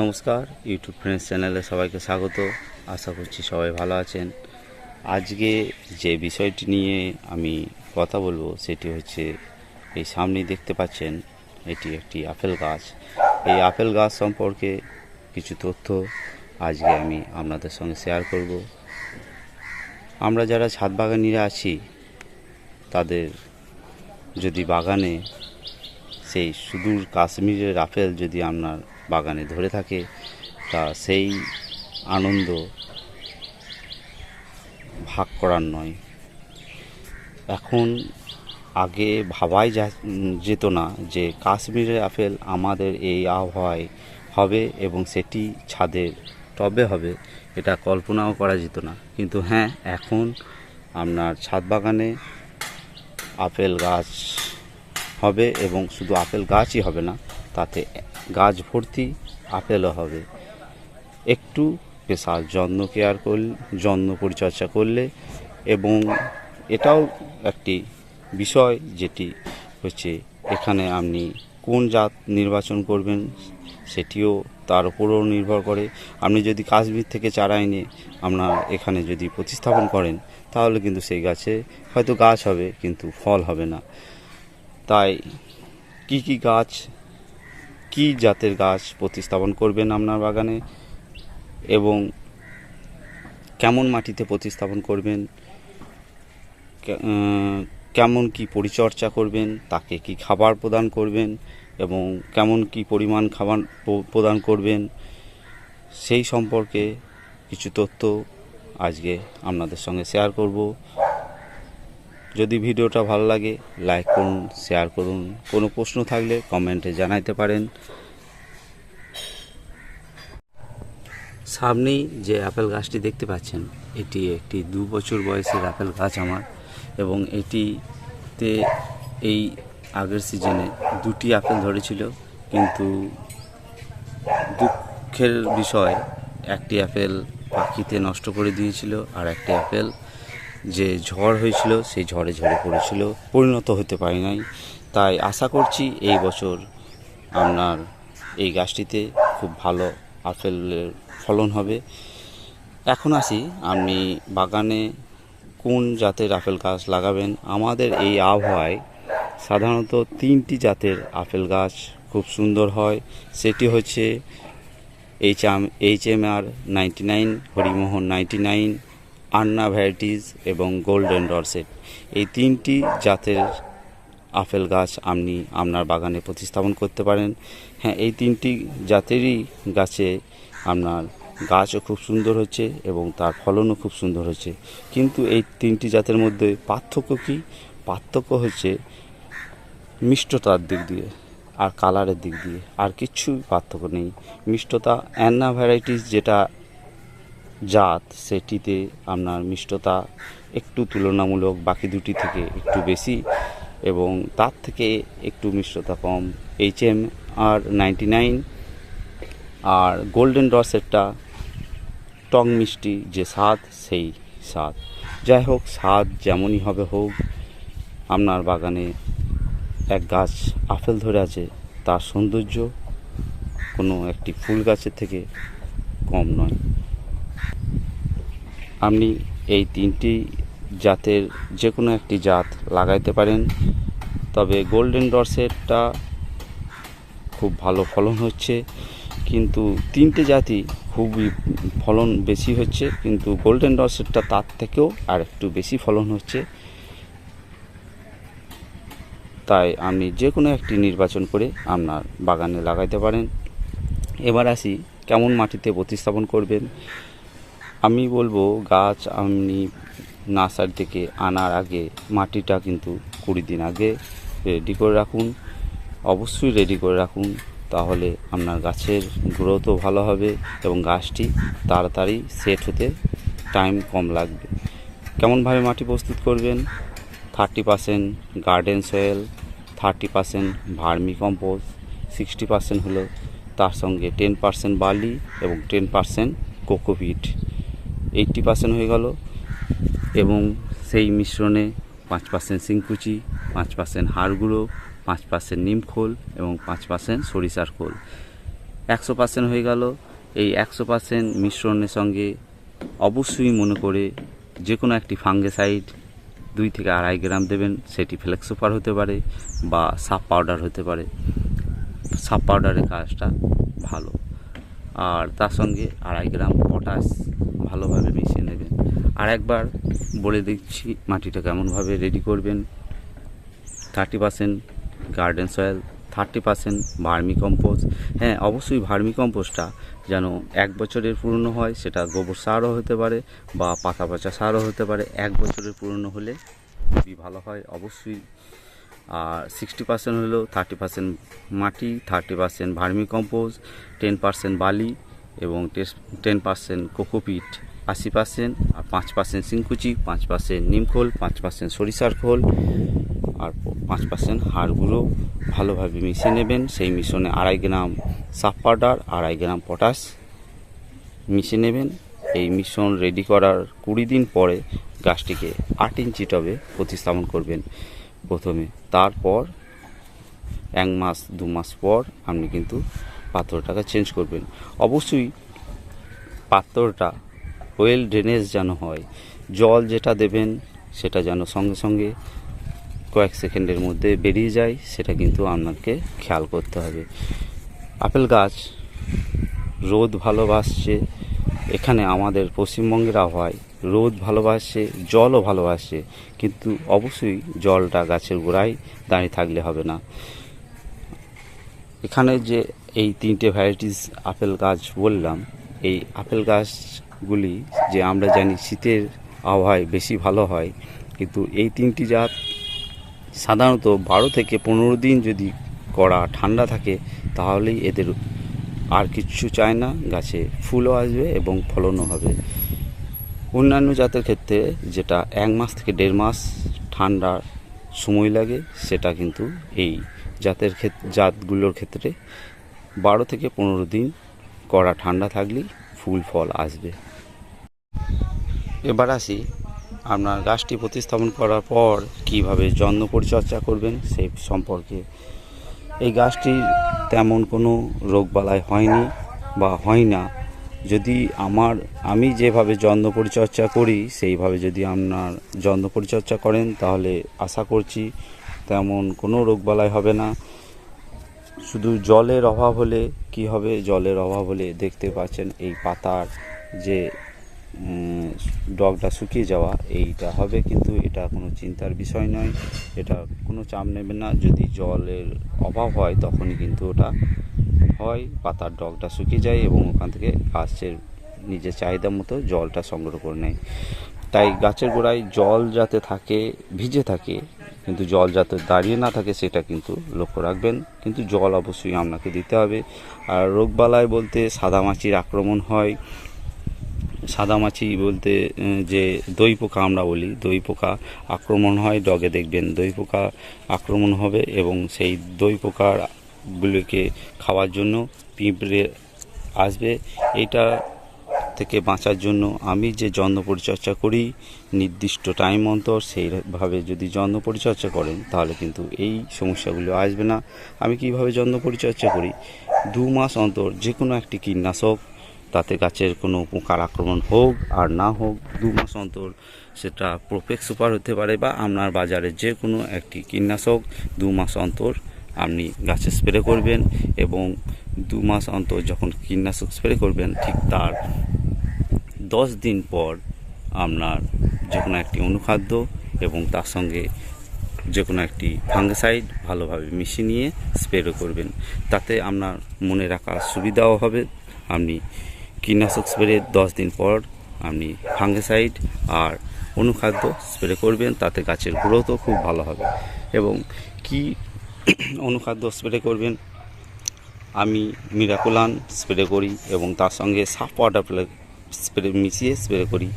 নমস্কার YouTube friends চ্যানেলে সবাইকে স্বাগত। আশা করছি সবাই ভালো আছেন। আজকে যে বিষয়টি নিয়ে আমি কথা বলব, সেটি হচ্ছে, এই সামনেই দেখতে পাচ্ছেন, এটি একটি আপেল গাছ। এই আপেল গাছ সম্পর্কে কিছু তথ্য আজকে আমি আপনাদের সঙ্গে শেয়ার করব। আমরা যারা ছাদ বাগানিরা আছি, তাদের যদি বাগানে সেই সুদূর কাশ্মীরের আপেল যদি আপনার বাগানে ধরে থাকে, তা সেই আনন্দ ভাগ করার নয়। এখন আগে ভাবাই যেত না যে কাশ্মীরের আপেল আমাদের এই আবহাওয়ায় হবে এবং সেটি ছাদের টবে হবে, এটা কল্পনাও করা যেত না। কিন্তু হ্যাঁ এখন আপনার ছাদ বাগানে আপেল গাছ হবে এবং শুধু আপেল গাছই হবে না, তাতে গাছ ভর্তি, আপেলও হবে। একটু স্পেশাল যত্ন কেয়ার করলে যত্ন পরিচর্যা করলে এবং এটাও একটি বিষয় যেটি হচ্ছে এখানে আপনি কোন জাত নির্বাচন করবেন সেটিও তার উপরও নির্ভর করে। আপনি যদি কাশ্মীর থেকে চারা এনে আপনার এখানে যদি প্রতিস্থাপন করেন, তাহলে কিন্তু সেই গাছে হয়তো গাছ হবে, কিন্তু ফল হবে না। তাই কি কি গাছ কি জাতের গাছ প্রতিস্থাপন করবেন আপনার বাগানে? এবং কেমন মাটিতে প্রতিস্থাপন করবেন? কেমন কি পরিচর্যা করবেন? তাকে কি খাবার প্রদান করবেন? এবং কেমন কি পরিমাণ খাবার প্রদান করবেন? সেই সম্পর্কে কিছু তথ্য আজকে আপনাদের সঙ্গে শেয়ার করব। যদি ভিডিওটা ভালো লাগে লাইক করুন শেয়ার করুন। কোনো প্রশ্ন থাকলে কমেন্টে জানাইতে পারেন। সামনেই যে আপেল গাছটি দেখতে পাচ্ছেন, এটি একটি দু বছর বয়সের আপেল গাছ আমার, এবং এটিতে এই আগের সিজনে দুটি আপেল ধরেছিল, কিন্তু দুঃখের বিষয়, একটি আপেল পাখিতে নষ্ট করে দিয়েছিল, আর একটি আপেল যে ঝড় হয়েছিল, সেই ঝড়ে ঝরে পড়েছিল। পরিণত হতে পারি নাই। তাই আশা করছি এই বছর আপনার এই গাছটিতে খুব ভালো আপেলের ফলন হবে। এখন আসি, আপনি বাগানে কোন জাতের আপেল গাছ লাগাবেন? আমাদের এই আবহাওয়ায় সাধারণত তিনটি জাতের আপেল গাছ খুব সুন্দর হয়। সেটি হচ্ছে H M H M R ninety nine, Harimohan ninety nine Anna varieties এবং গোল্ডেন ডরসেট এই তিনটি জাতের আপেল গাছ আপনি আপনার বাগানে প্রতিস্থাপন করতে পারেন। হ্যাঁ এই তিনটি জাতেরই গাছে আপনার গাছও খুব সুন্দর হচ্ছে এবং তার ফলনও খুব সুন্দর হচ্ছে। কিন্তু এই তিনটি জাতের মধ্যে পার্থক্য কী? পার্থক্য হচ্ছে মিষ্টতার দিক দিয়ে আর কালারের দিক দিয়ে আর কিচ্ছু পার্থক্য নেই। মিষ্টতা অ্যান্না ভ্যারাইটিস যেটা জাত সেটিতে আপনার মিষ্টতা একটু তুলনামূলক বাকি দুটি থেকে একটু বেশি এবং তার থেকে একটু মিষ্টতা কম। H M R ninety nine আর গোল্ডেন রসেরটা টং মিষ্টি যে স্বাদ, সেই স্বাদ। যাই হোক, স্বাদ যেমনই হবে হোক, আপনার বাগানে এক গাছ আপেল ধরে আছে, তার সৌন্দর্য কোনো একটি ফুল গাছের থেকে কম নয়। আপনি এই তিনটি জাতের যে কোনো একটি জাত লাগাইতে পারেন। তবে গোল্ডেন ডরসেটটা খুব ভালো ফলন হচ্ছে। কিন্তু তিনটে জাতি খুবই ফলন বেশি হচ্ছে। কিন্তু গোল্ডেন ডরসেটটা তার থেকেও আর একটু বেশি ফলন হচ্ছে। তাই আপনি যে কোনো একটি নির্বাচন করে আপনার বাগানে লাগাইতে পারেন। এবার আসি, কেমন মাটিতে প্রতিস্থাপন করবেন? আমি বলব, গাছ আপনি নার্সারি থেকে আনার আগে মাটিটা কিন্তু কুড়ি দিন আগে রেডি করে রাখুন। অবশ্যই রেডি করে রাখুন, তাহলে আপনার গাছের গ্রোথও ভালো হবে এবং গাছটি তাড়াতাড়ি সেট হতে টাইম কম লাগবে। কেমনভাবে মাটি প্রস্তুত করবেন? Thirty percent garden soil thirty percent vermi compost sixty percent হলো তার সঙ্গে টেন পার্সেন্ট বালি এবং ten percent cocopeat eighty percent হয়ে গেল এবং সেই মিশ্রণে পাঁচ পার্সেন্ট সিংকুচি পাঁচ পার্সেন্ট হাড় গুঁড়ো পাঁচ পার্সেন্ট নিম খোল এবং পাঁচ পার্সেন্ট সরিষার খোল। একশো পার্সেন্ট হয়ে গেল। এই একশো পার্সেন্ট মিশ্রণের সঙ্গে অবশ্যই মনে করে যে কোনো একটি ফাঙ্গেসাইড দুই থেকে আড়াই গ্রাম দেবেন, সেটি ফ্লেক্সোপার হতে পারে বা সাপ পাউডার হতে পারে। সাপ পাউডারের কাজটা ভালো। আর তার সঙ্গে আড়াই গ্রাম পটাশ ভালোভাবে মিশিয়ে নেবেন। আর একবার বলে দিচ্ছি, মাটিটা কেমনভাবে রেডি করবেন। Thirty percent garden soil thirty percent vermi compost হ্যাঁ অবশ্যই ভার্মি কম্পোস্টটা যেন এক বছরের পুরনো হয়, সেটা গোবর সারও হতে পারে বা পাতা পচা সারও হতে পারে। এক বছরের পুরনো হলে খুবই ভালো হয়, অবশ্যই। আর সিক্সটি পার্সেন্ট হলেও থার্টি পার্সেন্ট মাটি thirty percent vermi compost ten percent বালি। এবং টেন পার্সেন্ট কোকোপিট, আশি পার্সেন্ট আর পাঁচ পার্সেন্ট সিংকুচি পাঁচ পার্সেন্ট নিমখোল, পাঁচ পার্সেন্ট সরিষার খোল, আর পাঁচ পার্সেন্ট হাড় গুঁড়ো ভালোভাবে মিশিয়ে নেবেন। সেই মিশ্রণে আড়াই গ্রাম সাফ পাউডার, আড়াই গ্রাম পটাশ মিশিয়ে নেবেন। এই মিশ্রণ রেডি করার কুড়ি দিন পরে গাছটিকে আট ইঞ্চি টবে প্রতিস্থাপন করবেন প্রথমে। তারপর এক মাস, দু মাস পর আপনি কিন্তু পাথরটাকে চেঞ্জ করবেন। অবশ্যই পাথরটা ওয়েল ড্রেনেজ যেন হয়, জল যেটা দেবেন সেটা যেন সঙ্গে সঙ্গে কয়েক সেকেন্ডের মধ্যে বেরিয়ে যায়, সেটা কিন্তু আপনাকে খেয়াল করতে হবে। আপেল গাছ, রোদ ভালোবাসছে, এখানে আমাদের পশ্চিমবঙ্গের আবহাওয়ায় রোদ ভালোবাসছে, জলও ভালোবাসছে, কিন্তু অবশ্যই জলটা গাছের গোড়ায় দাঁড়িয়ে থাকলে হবে না। এখানে যে এই তিনটে ভ্যারাইটিস আপেল গাছ বললাম, এই আপেল গাছগুলি যে আমরা জানি শীতের আবহাওয়ায় বেশি ভালো হয়, কিন্তু এই তিনটি জাত সাধারণত বারো থেকে পনেরো দিন যদি কড়া ঠান্ডা থাকে, তাহলেই এদের আর কিচ্ছু চায় না, গাছে ফুলও আসবে এবং ফলনও হবে। অন্যান্য জাতের ক্ষেত্রে যেটা এক মাস থেকে দেড় মাস ঠান্ডার সময় লাগে, সেটা কিন্তু এই জাতের ক্ষেত্রে জাতগুলোর ক্ষেত্রে বারো থেকে পনেরো দিন কড়া ঠান্ডা থাকলেই ফুল ফল আসবে। এবার আসি আপনার গাছটি প্রতিস্থাপন করার পর কীভাবে যত্ন পরিচর্যা করবেন সেই সম্পর্কে। এই গাছটির তেমন কোনো রোগবালাই হয়নি বা হয় না। যদি আমার, আমি যেভাবে যত্ন পরিচর্যা করি, সেইভাবে যদি আপনার যত্ন পরিচর্যা করেন, তাহলে আশা করছি তেমন কোনো রোগবালাই হবে না। শুধু জলের অভাব হলে কি হবে? জলের অভাব হলে দেখতে পাচ্ছেন এই পাতার যে ডগটা শুকিয়ে যাওয়া, এইটা হবে। কিন্তু এটা কোনো চিন্তার বিষয় নয়। এটা কোনো চাপ নেবে না। যদি জলের অভাব হয়, তখনই কিন্তু ওটা হয়। পাতার ডগটা শুকিয়ে যায় এবং ওখান থেকে গাছের নিজের চাহিদা মতো জলটা সংগ্রহ করে নেয়। তাই গাছের গোড়ায় জল যাতে থাকে, ভিজে থাকে কিন্তু জল যাতে দাঁড়িয়ে না থাকে, সেটা কিন্তু লক্ষ্য রাখবেন। কিন্তু জল অবশ্যই আপনাকে দিতে হবে। আর রোগবালাই বলতে সাদামাছির আক্রমণ হয়। সাদামাছি বলতে যে দই পোকা আমরা বলি, দই পোকা আক্রমণ হয়, ডগে দেখবেন দই পোকা আক্রমণ হবে এবং সেই দই পোকাগুলিকে খাওয়ার জন্য পিঁপড়ে আসবে। এইটা থেকে বাঁচার জন্য আমি যে যত্ন পরিচর্যা করি, নির্দিষ্ট টাইম অন্তর সেইভাবে যদি যত্ন পরিচর্যা করেন, তাহলে কিন্তু এই সমস্যাগুলো আসবে না। আমি কীভাবে যত্ন পরিচর্যা করি? দু মাস অন্তর যে কোনো একটি কীটনাশক, তাতে গাছের কোনো পোকার আক্রমণ হোক আর না হোক, দু মাস অন্তর সেটা প্রোপেক্স সুপার হতে পারে বা আপনার বাজারে যে কোনো একটি কীটনাশক, দু মাস অন্তর আপনি গাছে স্প্রে করবেন এবং দু মাস অন্তর যখন কীটনাশক স্প্রে করবেন, ঠিক তার দশ দিন পর আপনার যে কোনো একটি অনুখাদ্য এবং তার সঙ্গে যে কোনো একটি ফাঙ্গিসাইড ভালোভাবে মিশিয়ে নিয়ে স্প্রে করবেন। তাতে আপনার মনে রাখার সুবিধাও হবে। আপনি কীটনাশক স্প্রে দশ দিন পর আপনি ফাঙ্গিসাইড আর অনুখাদ্য স্প্রে করবেন, তাতে গাছের গ্রোথও খুব ভালো হবে। এবং কি অনুখাদ্য স্প্রে করবেন? আমি মিরাকুলান স্প্রে করি এবং তার সঙ্গে সাফ ওয়াটার স্প্রে, মিশিয়ে স্প্রে করি।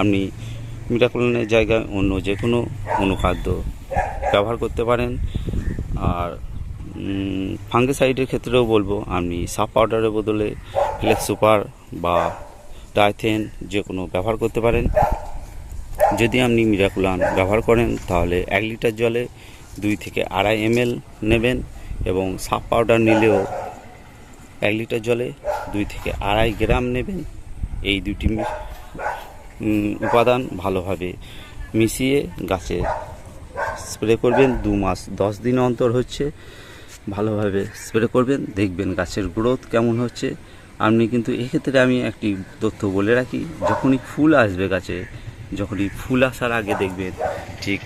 আপনি মিরাকুলানের জায়গায় অন্য যে কোনো অনুখাদ্য ব্যবহার করতে পারেন। আর ফাঙ্গিসাইডের ক্ষেত্রেও বলব, আপনি সাফ পাউডারের বদলে ফ্লেক্স সুপার বা ডাইথেন যে কোনো ব্যবহার করতে পারেন। যদি আপনি মিরাকুলান ব্যবহার করেন, তাহলে এক লিটার জলে দুই থেকে আড়াই এমএল নেবেন এবং সাফ পাউডার নিলেও এক লিটার জলে দুই থেকে আড়াই গ্রাম নেবেন। এই দুটি উপাদান ভালোভাবে মিশিয়ে গাছে স্প্রে করবেন দু মাস, দশ দিন অন্তর হচ্ছে। ভালোভাবে স্প্রে করবেন, দেখবেন গাছের গ্রোথ কেমন হচ্ছে। আপনি কিন্তু এক্ষেত্রে আমি একটি তথ্য বলে রাখি, যখনই ফুল আসবে গাছে, যখনই ফুল আসার আগে দেখবেন ঠিক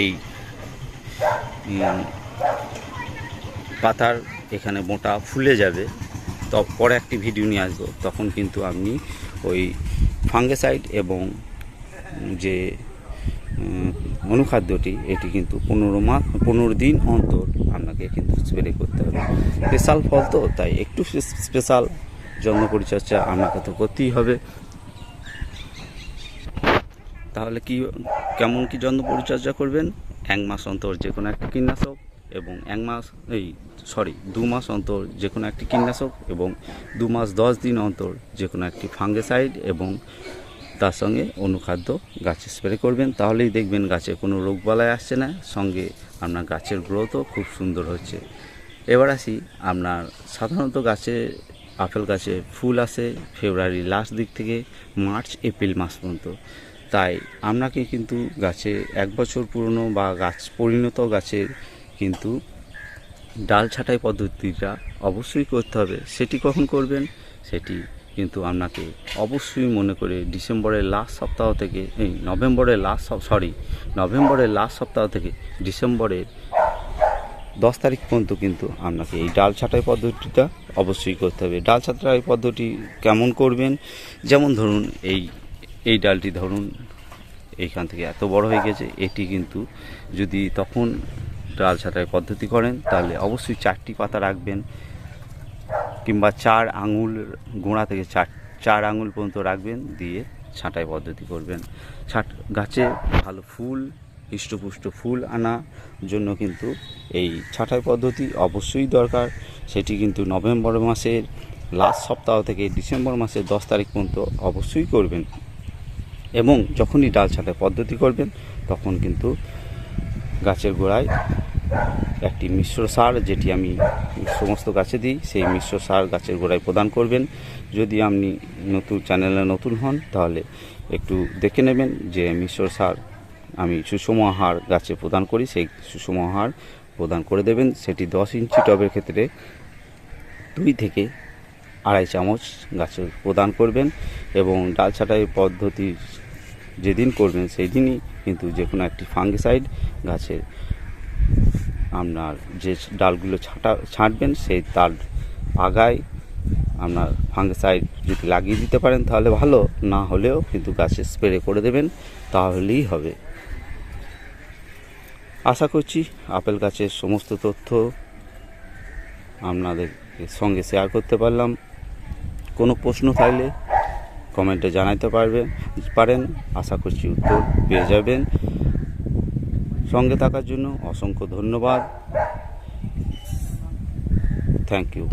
এই পাতার এখানে মোটা ফুলে যাবে। পরে একটি ভিডিও নিয়ে আসব। তখন কিন্তু আপনি ওই ফাঙ্গেসাইড এবং যে অনুখাদ্যটি, এটি কিন্তু পনেরো মাস, পনেরো দিন অন্তর আপনাকে কিন্তু স্প্রে করতে হবে। স্পেশাল ফল তো, তাই একটু স্পেশাল যত্ন পরিচর্যা আপনাকে তো করতেই হবে। তাহলে কি, কেমন কি যত্ন পরিচর্যা করবেন? এক মাস অন্তর যে কোনো একটা কীটনাশক। এবং এক মাস, এই সরি দু মাস অন্তর যে কোনো একটি কীটনাশক এবং দু মাস দশ দিন অন্তর যে কোনো একটি ফাঙ্গেসাইড এবং তার সঙ্গে অনুখাদ্য গাছে স্প্রে করবেন। তাহলেই দেখবেন গাছে কোনো রোগবালাই আসছে না। সঙ্গে আপনার গাছের গ্রোথও খুব সুন্দর হচ্ছে। এবার আসি আপনার সাধারণত গাছে, আপেল গাছে ফুল আসে ফেব্রুয়ারি লাস্ট দিক থেকে মার্চ, এপ্রিল মাস পর্যন্ত। তাই আপনাকে কিন্তু গাছে এক বছর পুরনো বা গাছ পরিণত গাছের কিন্তু ডাল ছাঁটাই পদ্ধতিটা অবশ্যই করতে হবে। সেটি কখন করবেন? সেটি কিন্তু আপনাকে অবশ্যই মনে করে ডিসেম্বরের লাস্ট সপ্তাহ থেকে, এই নভেম্বরের লাস্ট সরি নভেম্বরের লাস্ট সপ্তাহ থেকে ডিসেম্বরের দশ তারিখ পর্যন্ত কিন্তু আপনাকে এই ডাল ছাঁটাই পদ্ধতিটা অবশ্যই করতে হবে। ডাল ছাঁটাই পদ্ধতি কেমন করবেন? যেমন ধরুন, এই এই ডালটি ধরুন, এইখান থেকে এত বড় হয়ে গেছে, এটি কিন্তু যদি তখন ডাল ছাঁটাই পদ্ধতি করেন, তাহলে অবশ্যই চারটি পাতা রাখবেন কিংবা চার আঙুল গোড়া থেকে চার চার আঙুল পর্যন্ত রাখবেন, দিয়ে ছাঁটাই পদ্ধতি করবেন। ছাট, গাছে ভালো ফুল, হৃষ্টপুষ্ট ফুল আনা জন্য কিন্তু এই ছাঁটাই পদ্ধতি অবশ্যই দরকার। সেটি কিন্তু নভেম্বর মাসের লাস্ট সপ্তাহ থেকে ডিসেম্বর মাসের দশ তারিখ পর্যন্ত অবশ্যই করবেন। এবং যখনই ডাল ছাঁটাই পদ্ধতি করবেন, তখন কিন্তু গাছের গোড়ায় একটি মিশ্র সার যেটি আমি সমস্ত গাছে দিই, সেই মিশ্র সার গাছের গোড়ায় প্রদান করবেন। যদি আপনি নতুন চ্যানেলে নতুন হন, তাহলে একটু দেখে নেবেন যে মিশ্র সার আমি সুষম আহার গাছে প্রদান করি, সেই সুষম আহার প্রদান করে দেবেন। সেটি দশ ইঞ্চি টবের ক্ষেত্রে দুই থেকে আড়াই চামচ গাছে প্রদান করবেন এবং ডাল ছাঁটাই পদ্ধতি যেদিন করবেন সেই দিনই কিন্তু যে কোনো একটি ফাঙ্গিসাইড গাছের আপনার যে ডালগুলো ছাঁটা, ছাঁটবেন সেই তার আগায় আপনার ফাঙ্গিসাইড যদি লাগিয়ে দিতে পারেন তাহলে ভালো, না হলেও কিন্তু গাছে স্প্রে করে দেবেন, তাহলেই হবে। আশা করছি আপেল গাছের সমস্ত তথ্য আপনাদের সঙ্গে শেয়ার করতে পারলাম। কোনো প্রশ্ন থাকলে কমেন্টে জানাতে পারবে, পারেন। আশা করছি উত্তর পেয়ে যাবেন। সঙ্গে থাকার জন্য অসংখ্য ধন্যবাদ। Thank you